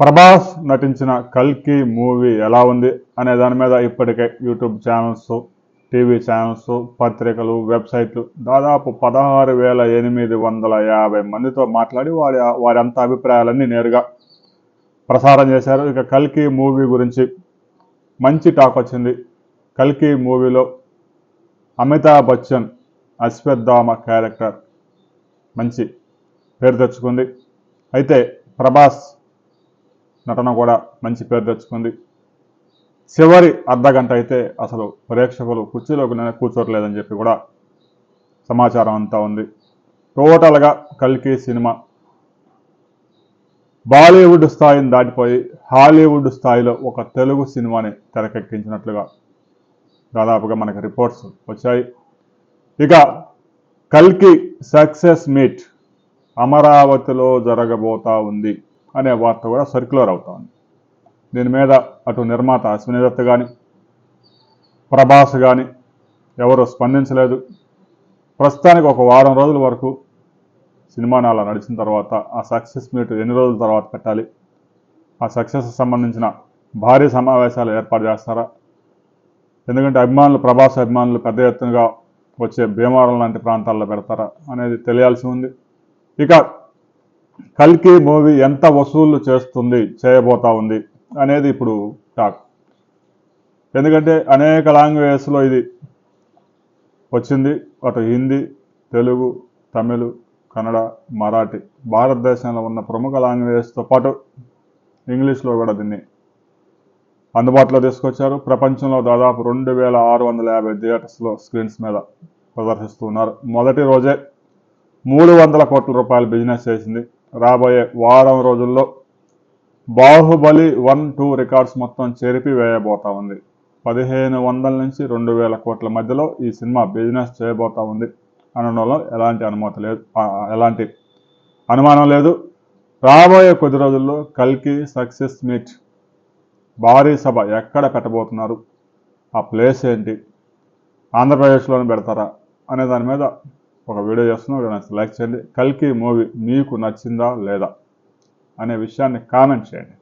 ప్రభాస్ నటించిన కల్కి మూవీ ఎలా ఉంది అనే దాని మీద ఇప్పటికే యూట్యూబ్ ఛానల్స్ టీవీ ఛానల్స్ పత్రికలు వెబ్సైట్లు దాదాపు పదహారు వేల ఎనిమిది వందల యాభై మందితో మాట్లాడి వారి వారి అంత అభిప్రాయాలన్నీ నేరుగా ప్రసారం చేశారు. ఇక కల్కి మూవీ గురించి మంచి టాక్ వచ్చింది. కల్కి మూవీలో అమితాబ్ బచ్చన్ అశ్వత్థామ క్యారెక్టర్ మంచి పేరు తెచ్చుకుంది. అయితే ప్రభాస్ నటన కూడా మంచి పేరు తెచ్చుకుంది. చివరి అర్ధ గంట అయితే అసలు ప్రేక్షకులు కుర్చీలోకి కూర్చోట్లేదని చెప్పి కూడా సమాచారం అంతా ఉంది. టోటల్గా కల్కి సినిమా బాలీవుడ్ స్థాయిని దాటిపోయి హాలీవుడ్ స్థాయిలో ఒక తెలుగు సినిమాని తెరకెక్కించినట్లుగా దాదాపుగా మనకి రిపోర్ట్స్ వచ్చాయి. ఇక కల్కి సక్సెస్ మీట్ అమరావతిలో జరగబోతా ఉంది. అనే వార్త కూడా సర్క్యులర్ అవుతా ఉంది. దీని మీద అటు నిర్మాత అశ్విని దత్ కానీ ప్రభాస్ కానీ ఎవరు స్పందించలేదు. ప్రస్తుతానికి ఒక వారం రోజుల వరకు సినిమా నాలా నడిచిన తర్వాత ఆ సక్సెస్ మీట్ ఎన్ని రోజుల తర్వాత పెట్టాలి? ఆ సక్సెస్ సంబంధించిన భారీ సమావేశాలు ఏర్పాటు చేస్తారా? ఎందుకంటే అభిమానులు ప్రభాస్ అభిమానులు పెద్ద ఎత్తునగా వచ్చే భీమవరం లాంటి ప్రాంతాల్లో పెడతారా అనేది తెలియాల్సి ఉంది. ఇక కల్కి మూవీ ఎంత వసూళ్ళు చేస్తుంది చేయబోతా ఉంది అనేది ఇప్పుడు టాక్ ఎందుకంటే అనేక లాంగ్వేజెస్లో ఇది వచ్చింది. అటు హిందీ తెలుగు తమిళ్ కన్నడ మరాఠీ భారతదేశంలో ఉన్న ప్రముఖ లాంగ్వేజెస్తో పాటు ఇంగ్లీష్లో కూడా దీన్ని అందుబాటులో తీసుకొచ్చారు. ప్రపంచంలో దాదాపు రెండు వేల ఆరు వందల యాభై థియేటర్స్లో స్క్రీన్స్ మీద ప్రదర్శిస్తున్నారు. మొదటి రోజే మూడు వందల కోట్ల రూపాయల బిజినెస్ చేసింది రాబోయే వారం రోజుల్లో బాహుబలి వన్ టూ రికార్డ్స్ మొత్తం చెరిపి వేయబోతా ఉంది. పదిహేను వందల నుంచి రెండు వేల కోట్ల మధ్యలో ఈ సినిమా బిజినెస్ చేయబోతా ఉంది అనడంలో ఎలాంటి అనుమతి లేదు. ఎలాంటి అనుమానం లేదు. రాబోయే కొద్ది రోజుల్లో కల్కి సక్సెస్ మీట్ భారీ సభ ఎక్కడ పెట్టబోతున్నారు? ఆ ప్లేస్ ఏంటి? ఆంధ్రప్రదేశ్లోనే పెడతారా? అనే దాని మీద ఒక వీడియో చేస్తున్నాం వీడియో నచ్చితే లైక్ చేయండి. కల్కి మూవీ మీకు నచ్చిందా లేదా అనే విషయాన్ని కామెంట్ చేయండి.